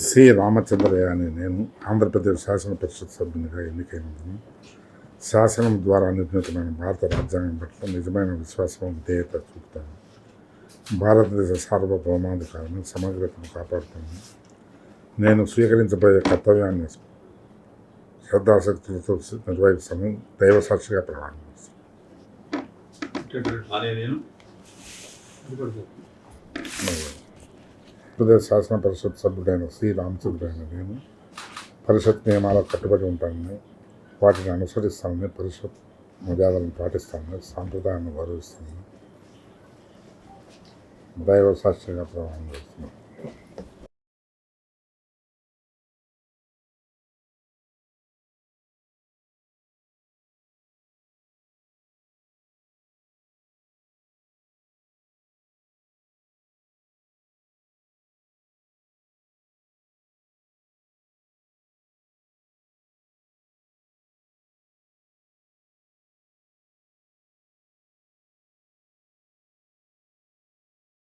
C Ramachandraiah అని నేను ఆంధ్రప్రదేశ్ శాసన పరిషత్ సభ్యునిగా ఎన్నికైనందును శాసనం ద్వారా నిర్మితమైన భారత రాజ్యాంగం పట్ల నిజమైన విశ్వాసం విధేయత చూపుతాను. భారతదేశ సార్వభౌమాధికారాన్ని సమగ్రతను కాపాడుతాను. నేను స్వీకరించబోయే కర్తవ్యాన్ని శ్రద్ధాశక్తులతో నిర్వహిస్తాను. దైవ సాక్షిగా ప్రమాణం చేస్తాను. ఆంధ్రప్రదేశ్ శాసన పరిషత్ సభ్యుడైన శ్రీ రామచంద్రయ్య నేను పరిషత్ నియమాలకు కట్టుబడి ఉంటానని వాటిని అనుసరిస్తానని పరిషత్ మర్యాదలను పాటిస్తానని సాంప్రదాయాన్ని గౌరవిస్తానని దైవ సాక్షిగా ప్రమాణం చేస్తున్నాను.